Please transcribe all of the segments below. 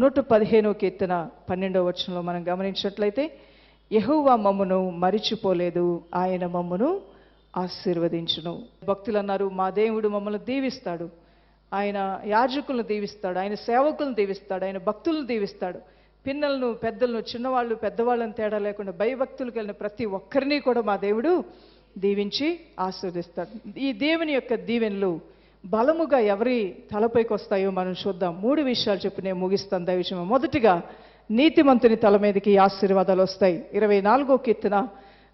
నూట పదిహేనో కీర్తన పన్నెండవ వచనంలో మనం గమనించినట్లయితే యహోవా మమ్మును మరిచిపోలేదు ఆయన మమ్మును ఆశీర్వదించును. భక్తులు అన్నారు మా దేవుడు మమ్మల్ని దీవిస్తాడు. ఆయన యాజకులను దీవిస్తాడు ఆయన సేవకులను దీవిస్తాడు ఆయన భక్తులను దీవిస్తాడు. పిన్నలను పెద్దలను చిన్నవాళ్ళు పెద్దవాళ్ళని తేడా లేకుండా భయభక్తులకు వెళ్ళిన ప్రతి ఒక్కరిని కూడా మా దేవుడు దీవించి ఆశీర్వదిస్తాడు. ఈ దేవుని యొక్క దీవెనలు బలముగా ఎవరి తలపైకి వస్తాయో మనం చూద్దాం. మూడు విషయాలు చెప్పి నేను ముగిస్తాను. దయవిషయం మొదటిగా నీతిమంతుని తల మీదకి ఆశీర్వాదాలు వస్తాయి. ఇరవై నాలుగో కీర్తన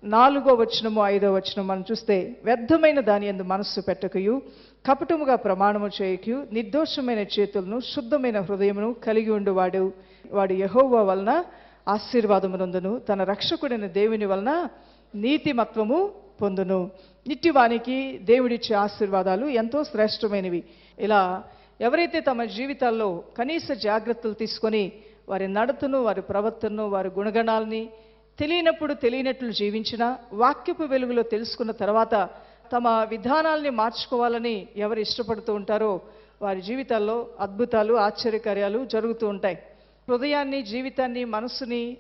నాలుగో వచనము ఐదో వచనం మనం చూస్తే వ్యర్థమైన దాని ఎందు మనస్సు పెట్టకయు కపటముగా ప్రమాణము చేయకయు నిర్దోషమైన చేతులను శుద్ధమైన హృదయమును కలిగి ఉండువాడు. వాడు యహోవా వలన ఆశీర్వాదమునందును తన రక్షకుడైన దేవుని వలన నీతిమత్వము పొందును. నిట్టివానికి దేవుడిచ్చే ఆశీర్వాదాలు ఎంతో శ్రేష్టమైనవి. ఇలా ఎవరైతే తమ జీవితాల్లో కనీస జాగ్రత్తలు తీసుకొని వారి నడతను వారి ప్రవర్తనను వారి గుణగణాలని తెలియనప్పుడు తెలియనట్లు జీవించిన వాక్యపు వెలుగులో తెలుసుకున్న తర్వాత తమ విధానాల్ని మార్చుకోవాలని ఎవరు ఇష్టపడుతూ ఉంటారో వారి జీవితాల్లో అద్భుతాలు ఆశ్చర్యకార్యాలు జరుగుతూ ఉంటాయి. హృదయాన్ని జీవితాన్ని మనస్సుని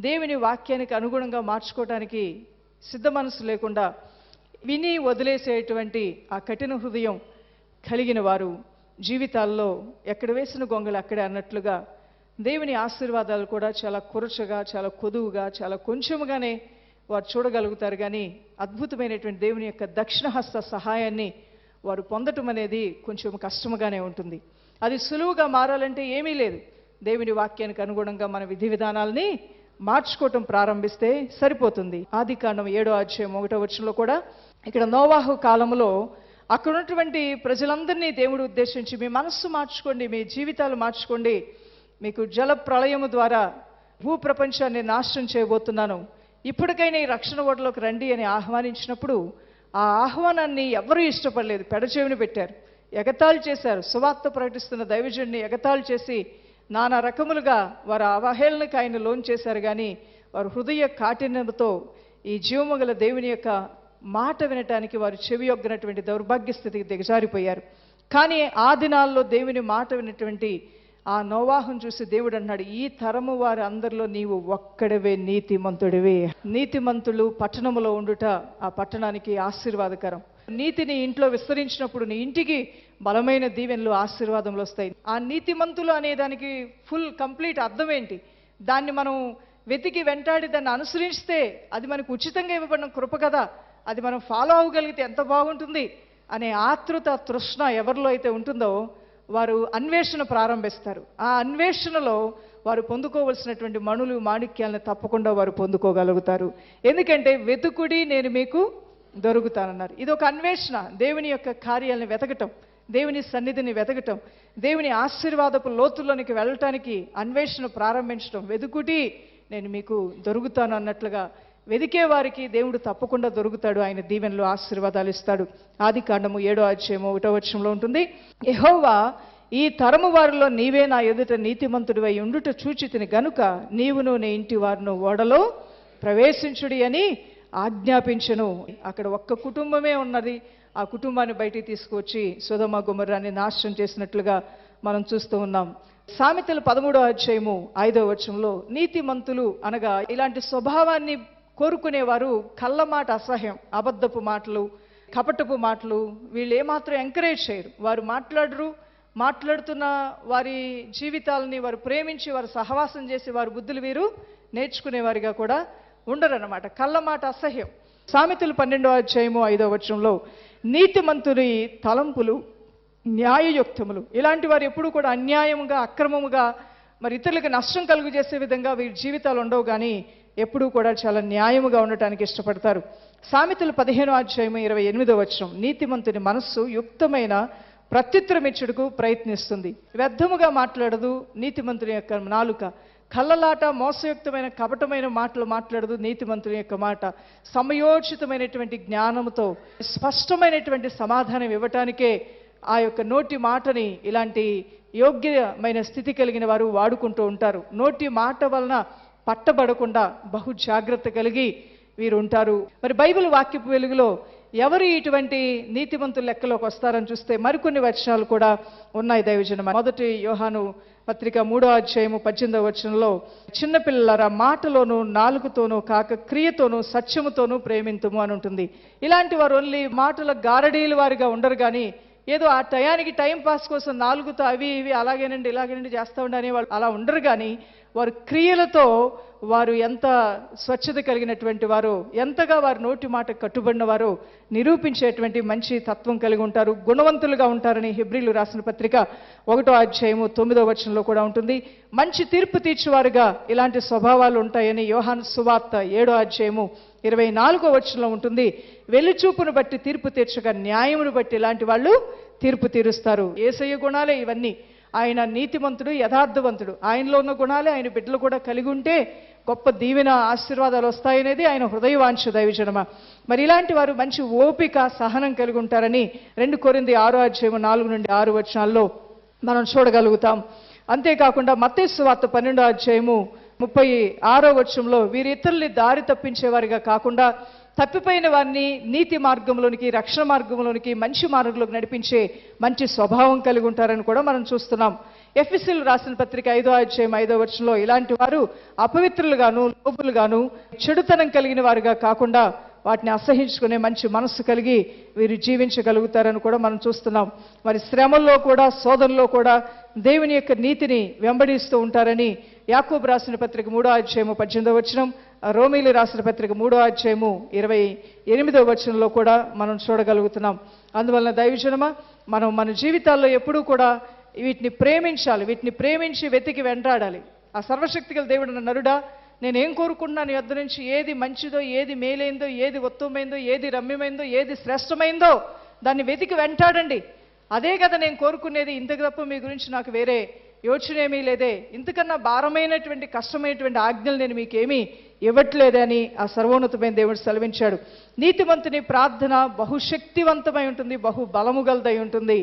దేవుని వాక్యానికి అనుగుణంగా మార్చుకోవడానికి సిద్ధ మనసు లేకుండా విని వదిలేసేటువంటి ఆ కఠిన హృదయం కలిగిన వారు జీవితాల్లో ఎక్కడ వేసిన గొంగలు అక్కడే అన్నట్లుగా దేవుని ఆశీర్వాదాలు కూడా చాలా కురచగా చాలా కొదువుగా చాలా కొంచెముగానే వారు చూడగలుగుతారు. కానీ అద్భుతమైనటువంటి దేవుని యొక్క దక్షిణహస్త సహాయాన్ని వారు పొందటం అనేది కొంచెం కష్టముగానే ఉంటుంది. అది సులువుగా మారాలంటే ఏమీ లేదు. దేవుని వాక్యానికి అనుగుణంగా మన విధి విధానాలని మార్చుకోవటం ప్రారంభిస్తే సరిపోతుంది. ఆది కాండం ఏడో అధ్యాయం ఒకటో వచ్చంలో కూడా ఇక్కడ నోవాహు కాలంలో అక్కడ ఉన్నటువంటి ప్రజలందరినీ దేవుడు ఉద్దేశించి మీ మనస్సు మార్చుకోండి మీ జీవితాలు మార్చుకోండి. మీకు జల ప్రళయము ద్వారా భూ ప్రపంచాన్ని నాశనం చేయబోతున్నాను. ఇప్పటికైనా ఈ రక్షణ ఓటలోకి రండి అని ఆహ్వానించినప్పుడు ఆ ఆహ్వానాన్ని ఎవరూ ఇష్టపడలేదు. పెడచేవిని పెట్టారు. ఎగతాళి చేశారు. సువార్త ప్రకటిస్తున్న దైవజుడిని ఎగతాళి చేసి నానా రకములుగా వారు అవహేళనకు ఆయన లోన్ చేశారు కానీ వారు హృదయ కాఠిన్యంతో ఈ జీవముగల దేవుని యొక్క మాట వినటానికి వారు చెవి యొగ్గినటువంటి దౌర్భాగ్య స్థితికి దిగజారిపోయారు. కానీ ఆ దినాల్లో దేవుని మాట వినటువంటి ఆ నోవాహం చూసి దేవుడు అన్నాడు ఈ తరము వారి అందరిలో నీవు ఒక్కడవే నీతిమంతుడివే. నీతిమంతులు పట్టణములో ఉండుట ఆ పట్టణానికి ఆశీర్వాదకరం. నీతిని ఇంట్లో విస్తరించినప్పుడు నీ ఇంటికి బలమైన దీవెనలు ఆశీర్వాదములు వస్తాయి. ఆ నీతిమంతులు అనే దానికి ఫుల్ కంప్లీట్ అర్థం ఏంటి? దాన్ని మనం వెతికి వెంటాడి దాన్ని అనుసరిస్తే అది మనకు ఉచితంగా ఇవ్వబడిన కృప కదా. అది మనం ఫాలో అవ్వగలిగితే ఎంత బాగుంటుంది? అనే ఆతృత తృష్ణ ఎవరిలో అయితే ఉంటుందో వారు అన్వేషణ ప్రారంభిస్తారు. ఆ అన్వేషణలో వారు పొందుకోవలసినటువంటి మణులు మాణిక్యాలను తప్పకుండా వారు పొందుకోగలుగుతారు. ఎందుకంటే వెతుకుడి నేను మీకు దొరుకుతానన్నారు. ఇది ఒక అన్వేషణ దేవుని యొక్క కార్యాలను వెతకటం. దేవుని సన్నిధిని వెతకటం దేవుని ఆశీర్వాదపు లోతుల్లోనికి వెళ్ళటానికి అన్వేషణ ప్రారంభించడం వెతుకుటి నేను మీకు దొరుకుతాను అన్నట్లుగా వెదికే వారికి దేవుడు తప్పకుండా దొరుకుతాడు. ఆయన దీవెనలు ఆశీర్వాదాలు ఇస్తాడు. ఆది కాండము ఏడో అధ్యాయము ఒకటో వచ్చంలో ఉంటుంది. ఎహోవా ఈ తరము వారిలో నీవే నా ఎదుట నీతిమంతుడివై ఉండుట చూచితిని గనుక నీవును నీ ఇంటి వారిను ఓడలో ప్రవేశించుడి అని ఆజ్ఞాపించను. అక్కడ ఒక్క కుటుంబమే ఉన్నది. ఆ కుటుంబాన్ని బయటికి తీసుకువచ్చి సుధమ గుమర్రాన్ని నాశనం చేసినట్లుగా మనం చూస్తూ ఉన్నాం. సామెతలు పదమూడో అధ్యాయము ఐదో వచనంలో నీతిమంతులు అనగా ఇలాంటి స్వభావాన్ని కోరుకునేవారు కళ్ళ మాట అసహ్యం అబద్ధపు మాటలు కపటపు మాటలు వీళ్ళు ఏమాత్రం ఎంకరేజ్ చేయరు. వారు మాట్లాడరు మాట్లాడుతున్న వారి జీవితాలని వారు ప్రేమించి వారు సహవాసం చేసి వారి బుద్ధులు వీరు నేర్చుకునేవారిగా కూడా ఉండరన్నమాట. కళ్ళ మాట అసహ్యం. సామెతలు పన్నెండో అధ్యాయము ఐదో వచనంలో నీతిమంతుని తలంపులు న్యాయయుక్తములు. ఇలాంటి వారు ఎప్పుడూ కూడా అన్యాయముగా అక్రమముగా మరి ఇతరులకు నష్టం కలుగు చేసే విధంగా వీరి జీవితాలు ఉండవు కానీ ఎప్పుడూ కూడా చాలా న్యాయముగా ఉండటానికి ఇష్టపడతారు. సామెతలు పదిహేను అధ్యాయం ఇరవై ఎనిమిదో వచనం. నీతిమంతుని మనస్సు యుక్తమైన ప్రత్యుత్తరమిచ్చుడుకు ప్రయత్నిస్తుంది. వ్యర్థముగా మాట్లాడదు నీతిమంతుని యొక్క నాలుక. కళ్ళలాట మోసయుక్తమైన కపటమైన మాటలు మాట్లాడదు నీతిమంతుని యొక్క మాట. సమయోచితమైనటువంటి జ్ఞానంతో స్పష్టమైనటువంటి సమాధానం ఇవ్వటానికే ఆ యొక్క నోటి మాటని ఇలాంటి యోగ్యమైన స్థితి కలిగిన వారు వాడుకుంటూ ఉంటారు. నోటి మాట వలన పట్టబడకుండా బహు జాగ్రత్త కలిగి వీరు ఉంటారు మరి బైబిల్ వాక్యపు వెలుగులో ఎవరు ఇటువంటి నీతిమంతుల లెక్కలోకి వస్తారని చూస్తే మరికొన్ని వచనాలు కూడా ఉన్నాయి దైవజనం మొదటి యోహాను పత్రిక మూడో అధ్యాయము పద్దెనిమిదవ వచనంలో చిన్నపిల్లల మాటలోనూ నాలుగుతోనూ కాక క్రియతోనూ సత్యముతోనూ ప్రేమింతుము అని ఉంటుంది. ఇలాంటి వారు ఓన్లీ మాటల గారడీలు వారిగా ఉండరు కానీ ఏదో ఆ టయానికి టైం పాస్ కోసం నాలుగుతో అవి ఇవి అలాగేనండి ఇలాగేనండి చేస్తూ ఉండని వాళ్ళు అలా ఉండరు కానీ వారు క్రియలతో వారు ఎంత స్వచ్ఛత కలిగినటువంటి వారు ఎంతగా వారు నోటి మాట కట్టుబడిన వారు నిరూపించేటువంటి మంచి తత్వం కలిగి ఉంటారు గుణవంతులుగా ఉంటారని హిబ్రిలు రాసిన పత్రిక ఒకటో అధ్యాయము తొమ్మిదో వచనంలో కూడా ఉంటుంది. మంచి తీర్పు తీర్చేవారుగా ఇలాంటి స్వభావాలు ఉంటాయని యోహాన్ సువార్త ఏడో అధ్యాయము ఇరవై నాలుగో వచనంలో ఉంటుంది. వెలుచూపును బట్టి తీర్పు తీర్చగా న్యాయమును బట్టి ఇలాంటి వాళ్ళు తీర్పు తీరుస్తారు. ఏసయ్య గుణాలే ఇవన్నీ. ఆయన నీతిమంతుడు యథార్థవంతుడు. ఆయనలో ఉన్న గుణాలే ఆయన బిడ్డలు కూడా కలిగి ఉంటే గొప్ప దీవెన ఆశీర్వాదాలు వస్తాయనేది ఆయన హృదయవాంఛ దైవజనమ. మరి ఇలాంటి వారు మంచి ఓపిక సహనం కలిగి ఉంటారని రెండు కొరింది ఆరో అధ్యాయము నాలుగు నుండి ఆరు వచనాల్లో మనం చూడగలుగుతాం. అంతేకాకుండా మత్తేసు వార్త పన్నెండో అధ్యాయము ముప్పై ఆరో వచనంలో వీరితరుల్ని దారి తప్పించేవారిగా కాకుండా తప్పిపోయిన వారిని నీతి మార్గంలోనికి రక్షణ మార్గంలోనికి మంచి మార్గంలోకి నడిపించే మంచి స్వభావం కలిగి ఉంటారని కూడా మనం చూస్తున్నాం. ఎఫ్ఎస్సీలు రాసిన పత్రిక ఐదో అధ్యాయం ఐదో వర్షంలో ఇలాంటి వారు అపవిత్రులుగాను లోపులుగాను చెడుతనం కలిగిన వారుగా కాకుండా వాటిని అసహించుకునే మంచి మనస్సు కలిగి వీరు జీవించగలుగుతారని కూడా మనం చూస్తున్నాం. మరి శ్రమల్లో కూడా శోధనలో కూడా దేవుని యొక్క నీతిని వెంబడిస్తూ ఉంటారని యాకోబు రాసిన పత్రిక మూడో అధ్యాయము పద్దెనిమిదో వచనం రోమిలి రాసిన పత్రిక మూడో అధ్యాయము ఇరవై ఎనిమిదో వచనంలో కూడా మనం చూడగలుగుతున్నాం. అందువలన దైవజనమా మనం మన జీవితాల్లో ఎప్పుడూ కూడా వీటిని ప్రేమించాలి వీటిని ప్రేమించి వెతికి వెంటాడాలి. ఆ సర్వశక్తిగల దేవుడు నరుడా నేను ఏం కోరుకుంటున్నాను యొద్ నుంచి ఏది మంచిదో ఏది మేలైందో ఏది ఉత్తమమైందో ఏది రమ్యమైందో ఏది శ్రేష్టమైందో దాన్ని వెతికి వెంటాడండి. అదే కదా నేను కోరుకునేది ఇంత తప్ప మీ గురించి నాకు వేరే యోచనేమీ లేదే. ఇంతకన్నా భారమైనటువంటి కష్టమైనటువంటి ఆజ్ఞలు నేను మీకేమీ ఇవ్వట్లేదని ఆ సర్వోన్నతమైన దేవుడు సెలవించాడు. నీతిమంతుని ప్రార్థన బహుశక్తివంతమై ఉంటుంది బహు బలము గలదై ఉంటుంది.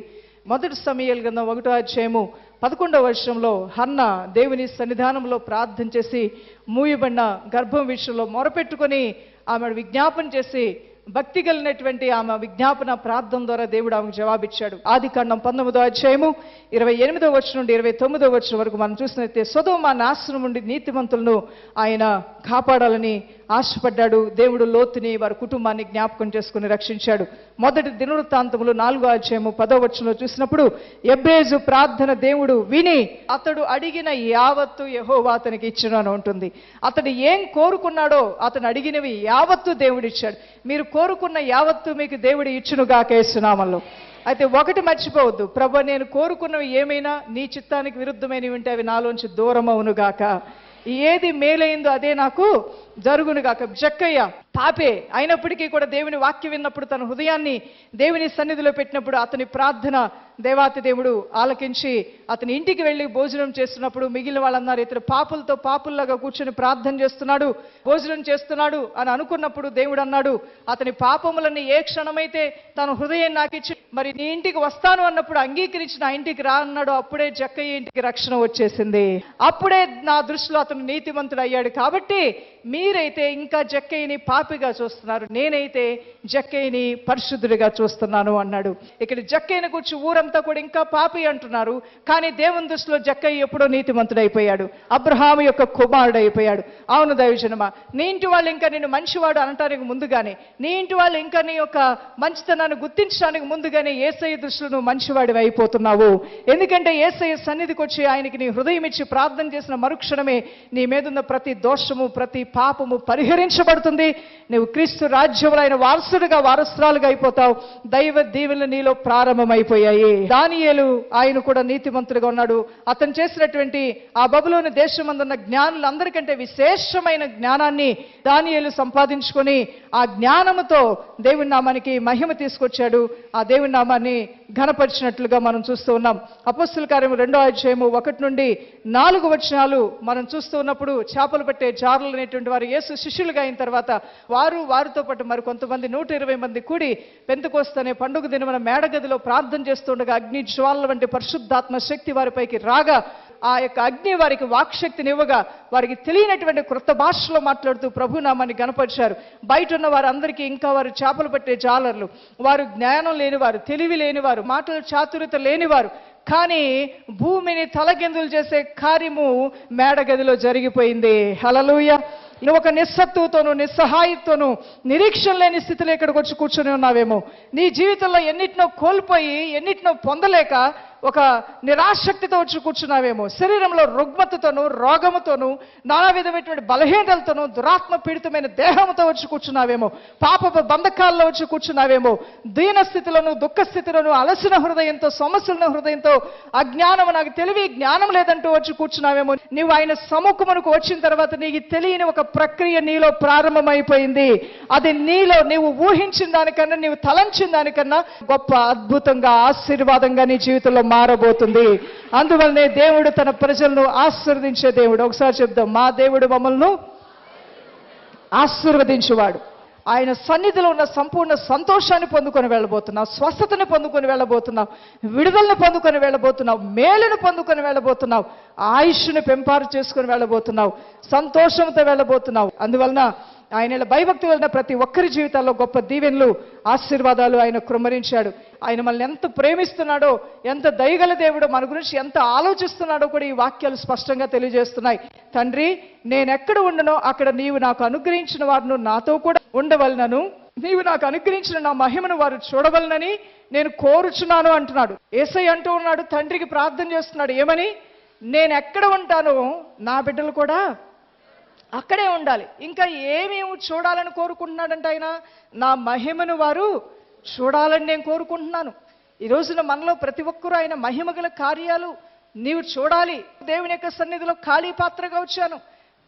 మొదటి సమయాలు గ్రంథం ఒకటో అధ్యాయము పదకొండవ వర్షంలో హన్న దేవుని సన్నిధానంలో ప్రార్థన చేసి మూయబడిన గర్భం విషయంలో మొరపెట్టుకొని ఆమె విజ్ఞాపన చేసి భక్తి కలిగినటువంటి ఆమె విజ్ఞాపన ప్రార్థన ద్వారా దేవుడు ఆమెకు జవాబిచ్చాడు. ఆది కాండం పంతొమ్మిదో అధ్యాయము ఇరవై ఎనిమిదో వచ్చిన నుండి ఇరవై తొమ్మిదో వచ్చిన వరకు మనం చూసినట్లయితే సొదోమ నాశనం నుండి నీతిమంతులను ఆయన కాపాడాలని ఆశపడ్డాడు. దేవుడు లోతుని వారి కుటుంబాన్ని జ్ఞాపకం చేసుకుని రక్షించాడు. మొదటి దినవృత్తాంతములు నాలుగో అధ్యాయము పదో వచ్చంలో చూసినప్పుడు ఎబ్బేజు ప్రార్థన దేవుడు విని అతడు అడిగిన యావత్తు యహోవా అతనికి ఇచ్చును అని ఉంటుంది. అతడు ఏం కోరుకున్నాడో అతను అడిగినవి యావత్తు దేవుడు ఇచ్చాడు. మీరు కోరుకున్న యావత్తు మీకు దేవుడు ఇచ్చును గాకేస్తున్నామల్లో అయితే ఒకటి మర్చిపోవద్దు. ప్రభు నేను కోరుకున్నవి ఏమైనా నీ చిత్తానికి విరుద్ధమైనవి ఉంటే అవి నాలోంచి దూరం అవును గాక ఏది మేలైందో అదే నాకు జరుగునుగాక జక్కయ్య పాపే అయినప్పటికీ కూడా దేవుని వాక్యం విన్నప్పుడు తన హృదయాన్ని దేవుని సన్నిధిలో పెట్టినప్పుడు అతని ప్రార్థన దేవాతి దేవుడు ఆలకించి అతని ఇంటికి వెళ్ళి భోజనం చేస్తున్నప్పుడు మిగిలిన వాళ్ళన్నారు ఇతను పాపులతో పాపుల్లాగా కూర్చొని ప్రార్థన చేస్తున్నాడు భోజనం చేస్తున్నాడు అని అనుకున్నప్పుడు దేవుడు అన్నాడు అతని పాపములన్నీ ఏ క్షణమైతే తన హృదయం నాకు ఇచ్చి మరి నీ ఇంటికి వస్తాను అన్నప్పుడు అంగీకరించి నా ఇంటికి రా అన్నాడు అప్పుడే జక్కయ్య ఇంటికి రక్షణ వచ్చేసింది. అప్పుడే నా దృష్టిలో అతను నీతిమంతుడు అయ్యాడు కాబట్టి మీ మీరైతే ఇంకా జక్కయ్యని పాపిగా చూస్తున్నారు. నేనైతే జక్కయ్యని పరిశుద్ధుడిగా చూస్తున్నాను అన్నాడు. ఇక్కడ జక్కయ్యను కూర్చి ఊరంతా కూడా ఇంకా పాపి అంటున్నారు. కానీ దేవుని దృష్టిలో జక్కయ్య ఎప్పుడో నీతిమంతుడు అబ్రహాము యొక్క కుమారుడు అయిపోయాడు అవును దైవజనమా నీ ఇంటి వాళ్ళు ఇంకా నేను మంచివాడు అనటానికి ముందుగానే నీ ఇంటి వాళ్ళు ఇంకా నీ యొక్క మంచితనాన్ని గుర్తించడానికి ముందుగానే ఏసయ్య దృష్టిలో నువ్వు మంచివాడివి అయిపోతున్నావు. ఎందుకంటే ఏసయ్య సన్నిధికి వచ్చి ఆయనకి నీ హృదయం ఇచ్చి ప్రార్థన చేసిన మరుక్షణమే నీ మీదున్న ప్రతి దోషము ప్రతి పాపము పరిహరించబడుతుంది. నువ్వు క్రీస్తు రాజ్యంలో ఆయన వారసురాలుగా అయిపోతావు. దైవ దీవెనలు నీలో ప్రారంభమైపోయాయి. దానియేలు ఆయన కూడా నీతిమంతుడిగా ఉన్నాడు. అతను చేసినటువంటి ఆ బబులోని దేశమందున్న జ్ఞానులందరికంటే విశేషమైన జ్ఞానాన్ని దానియేలు సంపాదించుకొని ఆ జ్ఞానముతో దేవుని నామానికి మహిమ తీసుకొచ్చాడు. ఆ దేవుని నామాన్ని ఘనపరిచినట్లుగా మనం చూస్తూ ఉన్నాం. అపస్తుల కార్యం రెండో అధ్యాయము ఒకటి నుండి నాలుగు వచనాలు మనం చూస్తూ ఉన్నప్పుడు చేపలు పట్టే జారులు అనేటువంటి వారి యేసు శిష్యులుగా అయిన తర్వాత వారు వారితో పాటు మరి కొంతమంది నూట ఇరవై మంది కూడి పెంతకోస్తనే పండుగ దినమున మేడగదిలో ప్రార్థన చేస్తుండగా అగ్ని జ్వాలల వంటి పరిశుద్ధాత్మ శక్తి వారిపైకి రాగా ఆ యొక్క అగ్ని వారికి వాక్శక్తిని ఇవ్వగా వారికి తెలియనటువంటి క్రొత్త భాషలో మాట్లాడుతూ ప్రభు నామాన్ని గనపరిచారు బయట ఉన్న వారందరికీ ఇంకా వారు చేపలు పట్టే జాలర్లు. వారు జ్ఞానం లేనివారు తెలివి లేనివారు మాటలు చాతురత లేనివారు. కానీ భూమిని తలకిందులు చేసే కార్యము మేడగదిలో జరిగిపోయింది. హలలుయ నువ్వు ఒక నిస్సత్తుతోను నిస్సహాయతోను నిరీక్షణ లేని స్థితిలో ఇక్కడికి వచ్చి కూర్చొని ఉన్నావేమో. నీ జీవితంలో ఎన్నిటినో కోల్పోయి ఎన్నిటినో పొందలేక ఒక నిరాశక్తితో వచ్చి కూర్చున్నావేమో. శరీరంలో రుగ్మతతోను రోగముతోను నానా విధమైనటువంటి బలహీనతలతోను దురాత్మ పీడితమైన దేహంతో వచ్చి కూర్చున్నావేమో. పాపపు బంధకాల్లో వచ్చి కూర్చున్నావేమో. దీన స్థితిలోను దుఃఖ అలసిన హృదయంతో సమస్యల హృదయంతో అజ్ఞానం నాకు తెలివి జ్ఞానం లేదంటూ వచ్చి కూర్చున్నావేమో. నువ్వు ఆయన సముఖమునకు వచ్చిన తర్వాత నీకు తెలియని ఒక ప్రక్రియ నీలో ప్రారంభమైపోయింది. అది నీలో నీవు ఊహించిన దానికన్నా నీవు తలంచిన దానికన్నా గొప్ప అద్భుతంగా ఆశీర్వాదంగా నీ జీవితంలో మారబోతుంది. అందువల్లనే దేవుడు తన ప్రజలను ఆశీర్వదించే దేవుడు. ఒకసారి చెప్దాం మా దేవుడు మమ్మల్ని ఆశీర్వదించువాడు. ఆయన సన్నిధిలో ఉన్న సంపూర్ణ సంతోషాన్ని పొందుకొని వెళ్ళబోతున్నావు స్వస్థతని పొందుకొని వెళ్ళబోతున్నావు విడుదలను పొందుకొని వెళ్ళబోతున్నావు మేలును పొందుకొని వెళ్ళబోతున్నావు ఆయుష్ను పెంపారు చేసుకొని వెళ్ళబోతున్నావు సంతోషంతో వెళ్ళబోతున్నావు అందువలన ఆయన భయభక్తి వలన ప్రతి ఒక్కరి జీవితాల్లో గొప్ప దీవెనలు ఆశీర్వాదాలు ఆయన కృమరించాడు ఆయన మనల్ని ఎంత ప్రేమిస్తున్నాడో ఎంత దయగల దేవుడో మన గురించి ఎంత ఆలోచిస్తున్నాడో కూడా ఈ వాక్యాలు స్పష్టంగా తెలియజేస్తున్నాయి. తండ్రి నేను ఎక్కడ ఉండనో అక్కడ నీవు నాకు అనుగ్రహించిన వారిను నాతో కూడా ఉండవలనను. నీవు నాకు అనుగ్రహించిన నా మహిమను వారు చూడవలనని నేను కోరుచున్నాను అంటున్నాడు. ఏసై అంటూ ఉన్నాడు తండ్రికి ప్రార్థన చేస్తున్నాడు. ఏమని? నేను ఎక్కడ ఉంటానో నా బిడ్డలు కూడా అక్కడే ఉండాలి. ఇంకా ఏమేమి చూడాలని కోరుకుంటున్నాడంటే ఆయన? నా మహిమను వారు చూడాలని నేను కోరుకుంటున్నాను. ఈ రోజున మనలో ప్రతి ఒక్కరూ ఆయన మహిమ గల కార్యాలు నీవు చూడాలి. దేవుని యొక్క సన్నిధిలో ఖాళీ పాత్రగా వచ్చాను.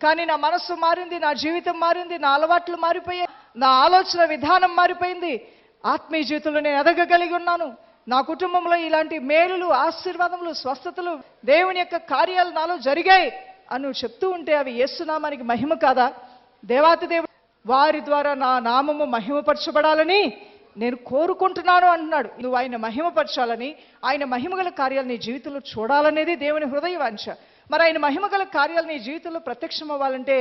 కానీ నా మనస్సు మారింది నా జీవితం మారింది నా అలవాట్లు మారిపోయాయి నా ఆలోచన విధానం మారిపోయింది. ఆత్మీయ జీవితంలో నేను ఎదగగలిగి ఉన్నాను. నా కుటుంబంలో ఇలాంటి మేలులు ఆశీర్వాదములు స్వస్థతలు దేవుని యొక్క కార్యాలు నాలో జరిగాయి అని నువ్వు చెప్తూ ఉంటే అవి యేసునామానికి మహిమ కాదా? దేవాతి దేవుడు వారి ద్వారా నా నామము మహిమపరచబడాలని నేను కోరుకుంటున్నాను అంటున్నాడు. నువ్వు ఆయన మహిమపరచాలని ఆయన మహిమగల కార్యాలు నీ జీవితంలో చూడాలనేది దేవుని హృదయ వాంఛ మరి ఆయన మహిమగల కార్యాలు నీ జీవితంలో ప్రత్యక్షం అవ్వాలంటే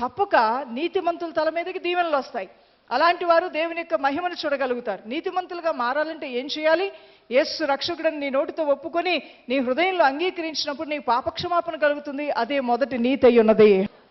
తప్పక నీతిమంతుల తల మీదకి దీవెనలు వస్తాయి. అలాంటి వారు దేవుని యొక్క మహిమను చూడగలుగుతారు. నీతిమంతులుగా మారాలంటే ఏం చేయాలి? యేసు రక్షకుడని నీ నోటితో ఒప్పుకొని నీ హృదయంలో అంగీకరించినప్పుడు నీ పాపక్షమాపణ కలుగుతుంది. అదే మొదటి నీతి అయి ఉన్నది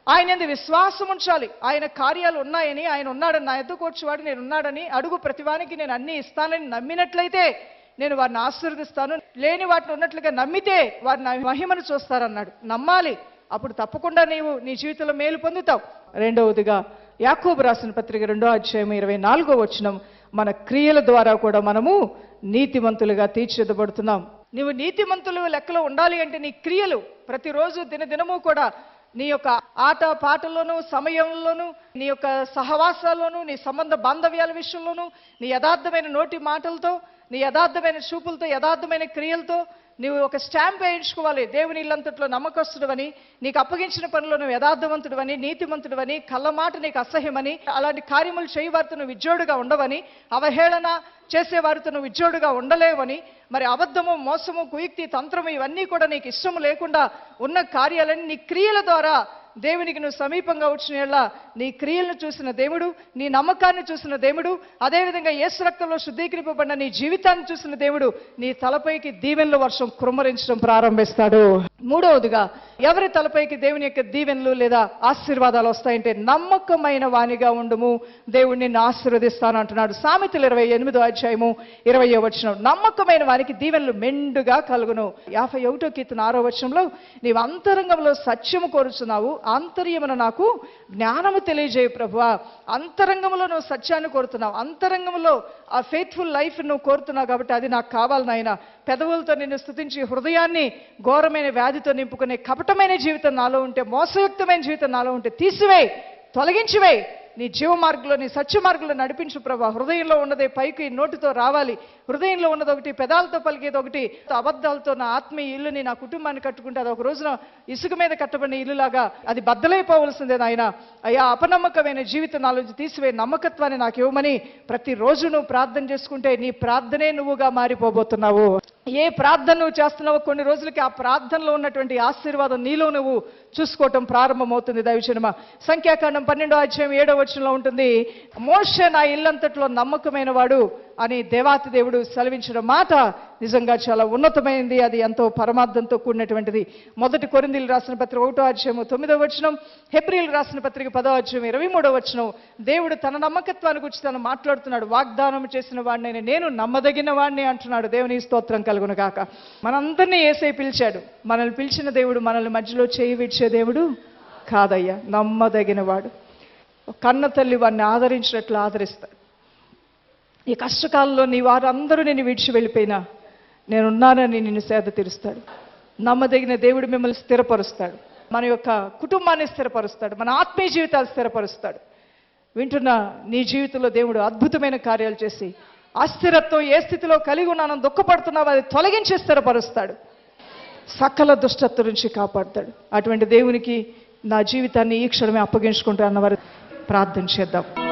ఆయన ఎందు విశ్వాసం ఉంచాలి. ఆయన కార్యాలు ఉన్నాయని ఆయన ఉన్నాడని నా ఎద్దుకు నేను ఉన్నాడని అడుగు ప్రతివానికి నేను అన్ని ఇస్తానని నమ్మినట్లయితే నేను వారిని ఆశీర్వదిస్తాను. లేని వాటిని ఉన్నట్లుగా నమ్మితే వారు నా మహిమను చూస్తారన్నాడు. నమ్మాలి. అప్పుడు తప్పకుండా నీవు నీ జీవితంలో మేలు పొందుతావు. రెండవదిగా యాకోబు రాసిన పత్రిక రెండో అధ్యాయం ఇరవై నాలుగో వచనం మన క్రియల ద్వారా కూడా మనము నీతిమంతులుగా తీర్చిదిద్దబడుతున్నాం. నీవు నీతిమంతులు లెక్కలో ఉండాలి అంటే నీ క్రియలు ప్రతిరోజు దినదినము కూడా నీ యొక్క ఆట పాటల్లోనూ సమయంలోనూ నీ యొక్క సహవాసాల్లోనూ నీ సంబంధ బాంధవ్యాల విషయంలోనూ నీ యథార్థమైన నోటి మాటలతో నీ యథార్థమైన చూపులతో యథార్థమైన క్రియలతో నువ్వు ఒక స్టాంప్ వేయించుకోవాలి. దేవుని ఇల్లంతట్లో నమ్మకస్తుడవని నీకు అప్పగించిన పనిలో నువ్వు యథార్థవంతుడవని నీతిమంతుడవని కళ్ళమాట నీకు అసహ్యమని అలాంటి కార్యములు చేయవారితో నువ్వు విజ్జోడుగా ఉండవని అవహేళన చేసేవారితో నువ్వు విజ్జోడుగా ఉండలేవని మరి అబద్ధము మోసము కుయుక్తి తంత్రము ఇవన్నీ కూడా నీకు ఇష్టము లేకుండా ఉన్న కార్యాలన్నీ నీ క్రియల ద్వారా దేవునికి నువ్వు సమీపంగా వచ్చిన నీ క్రియలను చూసిన దేవుడు నీ నమ్మకాన్ని చూసిన దేవుడు అదేవిధంగా యేసు రక్తంలో శుద్ధీకరింపబడిన నీ జీవితాన్ని చూసిన దేవుడు నీ తలపైకి దీవెనల వర్షం కుమ్మరించడం ప్రారంభిస్తాడు. మూడవదిగా ఎవరి తలపైకి దేవుని యొక్క దీవెనలు లేదా ఆశీర్వాదాలు వస్తాయంటే నమ్మకమైన వానిగా ఉండుము దేవుడిని నిన్ను ఆశీర్వదిస్తాను అంటున్నాడు సామెతలు ఇరవై ఎనిమిదో అధ్యాయము ఇరవై వచ్చిన నమ్మకమైన వానికి దీవెనలు మెండుగా కలుగును. యాభై ఒకటో కీర్తన ఆరో వచనంలో నీవు అంతరంగంలో సత్యము కోరుచున్నావు ఆంతర్యమున నాకు జ్ఞానము తెలియజేయు ప్రభువా. అంతరంగంలో నువ్వు సత్యాన్ని కోరుతున్నావు. అంతరంగంలో ఆ ఫెయిత్ఫుల్ లైఫ్ నువ్వు కోరుతున్నావు కాబట్టి అది నాకు కావాలి నాయన. పెదవులతో నిన్ను స్థుతించి హృదయాన్ని ఘోరమైన వ్యాధితో నింపుకునే కపటమైన జీవితం నాలో ఉంటే మోసయుక్తమైన జీవితం నాలో ఉంటే తీసివేయి తొలగించివేయి నీ జీవ మార్గంలో నీ సత్య మార్గంలో నడిపించు ప్రభా. హృదయంలో ఉన్నదే పైకి నోటితో రావాలి. హృదయంలో ఉన్నది ఒకటి పెదాలతో పలికేది ఒకటి అబద్ధాలతో నా ఆత్మీయ ఇల్లుని నా కుటుంబాన్ని కట్టుకుంటే అది ఒక రోజున ఇసుక మీద కట్టబడిన ఇల్లులాగా అది బద్దలైపోవలసిందే నాయన. అయ్యా అపనమ్మకమైన జీవితం నాలోంచి తీసివే నమ్మకత్వాన్ని నాకు ఇవ్వమని ప్రతిరోజు నువ్వు ప్రార్థన చేసుకుంటే నీ ప్రార్థనే నువ్వుగా మారిపోబోతున్నావు. ఏ ప్రార్థన నువ్వు చేస్తున్నావో కొన్ని రోజులకి ఆ ప్రార్థనలో ఉన్నటువంటి ఆశీర్వాదం నీలో నువ్వు చూసుకోవటం ప్రారంభమవుతుంది. దైవచనమ సంఖ్యాకాండం పన్నెండో అధ్యాయం ఏడో వచనంలో ఉంటుంది మోషే నా ఇల్లంతట్లో నమ్మకమైన వాడు అని దేవాతి దేవుడు సెలవించిన మాట నిజంగా చాలా ఉన్నతమైనది అది ఎంతో పరమార్థంతో కూడినటువంటిది. మొదటి కొరిందీలు రాసిన పత్రిక ఒకటో అధ్యాయము తొమ్మిదో వచనం హెబ్రిల్ రాసిన పత్రిక పదో అధ్యాయం ఇరవై మూడో వచనం. దేవుడు తన నమ్మకత్వాన్ని గురించి తను మాట్లాడుతున్నాడు. వాగ్దానం చేసిన వాడినైనా నేను నమ్మదగిన వాడిని అంటున్నాడు. దేవుని స్తోత్రం కలుగును కాక మనందరినీ ఏసై పిలిచాడు. మనల్ని పిలిచిన దేవుడు మనల్ని మధ్యలో చేయి విడిచే దేవుడు కాదయ్యా. నమ్మదగిన వాడు. కన్న తల్లి వాడిని ఆదరించినట్లు ఆదరిస్తాడు. ఈ కష్టకాలంలో నీ వారందరూ నేను విడిచి వెళ్ళిపోయినా నేనున్నానని నిన్ను సేద తీరుస్తాడు. నమ్మదగిన దేవుడు మిమ్మల్ని స్థిరపరుస్తాడు. మన యొక్క కుటుంబాన్ని స్థిరపరుస్తాడు. మన ఆత్మీయ జీవితాలు స్థిరపరుస్తాడు. వింటున్న నీ జీవితంలో దేవుడు అద్భుతమైన కార్యాలు చేసి అస్థిరత్వం ఏ స్థితిలో కలిగి ఉన్నానో దుఃఖపడుతున్నావు అది తొలగించి స్థిరపరుస్తాడు. సకల దుష్టత్వం నుంచి కాపాడతాడు. అటువంటి దేవునికి నా జీవితాన్ని ఈ క్షణమే అప్పగించుకుంటా అన్నవారు ప్రార్థన చేద్దాం.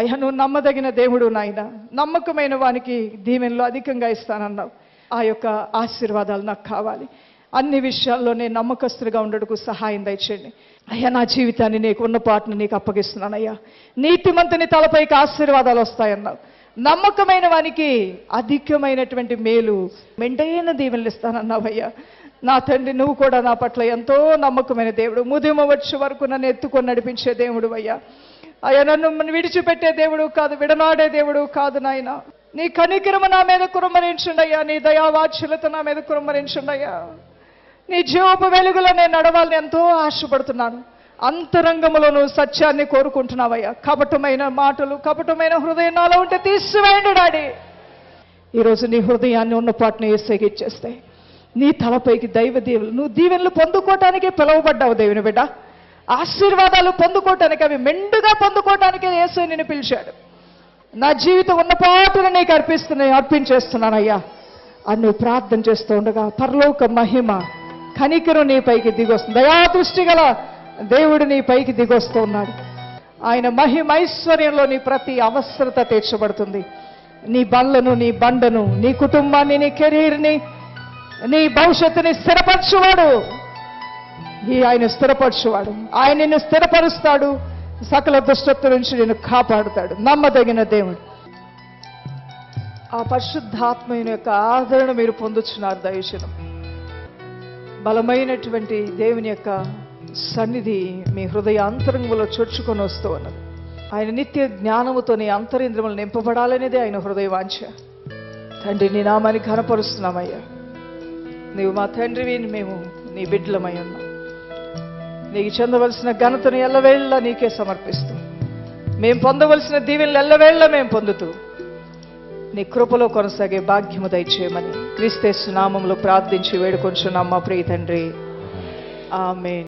అయ్యా నువ్వు నమ్మదగిన దేవుడు నాయన. నమ్మకమైన వానికి దీవెనలో అధికంగా ఇస్తానన్నావు. ఆ యొక్క ఆశీర్వాదాలు నాకు కావాలి. అన్ని విషయాల్లో నేను నమ్మకస్తుడిగా ఉండటకు సహాయం దయచేయండి. అయ్యా నా జీవితాన్ని నీకు ఉన్న పాటను నీకు అప్పగిస్తున్నానయ్యా. నీతిమంతుని తలపైకి ఆశీర్వాదాలు వస్తాయన్నావు. నమ్మకమైన వానికి అధికమైనటువంటి మేలు మెండైన దీవెనలు ఇస్తానన్నావయ్యా నా తండ్రి నువ్వు కూడా నా పట్ల ఎంతో నమ్మకమైన దేవుడు. ముదిమ వచ్చే వరకు నన్ను ఎత్తుకొని నడిపించే దేవుడు అయ్యా. అయ్యా నన్ను విడిచిపెట్టే దేవుడు కాదు విడనాడే దేవుడు కాదు నాయన. నీ కనికరమ నా మీద కురుమరించుండయ్యా నీ దయావాచ్యులత నా మీద కురుమరించుండయ్యా నీ జీవపు వెలుగులో నేను నడవాలని ఎంతో ఆశపడుతున్నాను. అంతరంగములో నువ్వు సత్యాన్ని కోరుకుంటున్నావయ్యా. కపటమైన మాటలు కపటమైన హృదయం నాలో ఉంటే తీసివేయండి డాడీ. ఈరోజు నీ హృదయాన్ని ఉన్న పాటను ఏసైకి ఇచ్చేస్తాయి నీ తలపైకి దైవ దీవులు నువ్వు దీవెనలు పొందుకోవటానికే పిలువబడ్డావు దేవుని బిడ్డ. ఆశీర్వాదాలు పొందుకోవటానికి అవి మెండుగా పొందుకోవటానికి యేసు నిన్ను పిలిచాడు. నా జీవితం ఉన్నపాటును నీకు అర్పిస్తున్నాయి అర్పించేస్తున్నానయ్యా. అని నువ్వు ప్రార్థన చేస్తూ ఉండగా పరలోక మహిమ కనికరం నీ పైకి దిగొస్తుంది. దయా దృష్టి గల దేవుడు నీ పైకి దిగొస్తూ ఉన్నాడు. ఆయన మహిమ ఐశ్వర్యంలో నీ ప్రతి అవసరత తీర్చబడుతుంది. నీ బళ్ళను నీ బండను నీ కుటుంబాన్ని నీ కెరీర్ని నీ భవిష్యత్తుని స్థిరపరచువాడు. ఈ ఆయన స్థిరపరచువాడు. ఆయన నిన్ను స్థిరపరుస్తాడు. సకల దుష్టత్వం నుంచి నేను కాపాడుతాడు. నమ్మదగిన దేవుడు. ఆ పరిశుద్ధాత్మ యొక్క ఆదరణ మీరు పొందుచున్నారు దయచనం బలమైనటువంటి దేవుని యొక్క సన్నిధి మీ హృదయ అంతరంగంలో చొచ్చుకొని వస్తూ ఉన్నది. ఆయన నిత్య జ్ఞానముతో నీ అంతరింద్రములు నింపబడాలనేది ఆయన హృదయ వాంఛ తండ్రి నీ నామాన్ని కనపరుస్తున్నామయ్యా నీవు మా తండ్రివి మేము నీ బిడ్డలమై ఉన్నాం. నీకు చెందవలసిన ఘనతను ఎల్లవేళ్ళ నీకే సమర్పిస్తూ. మేము పొందవలసిన దీవెనలు ఎల్లవేళ్ళ మేము పొందుతూ. నీ కృపలో కొనసాగే భాగ్యము దయచేయమని క్రీస్తేసు నామంలో ప్రార్థించి వేడుకొంచున్నాం మా ప్రియ తండ్రి. ఆమె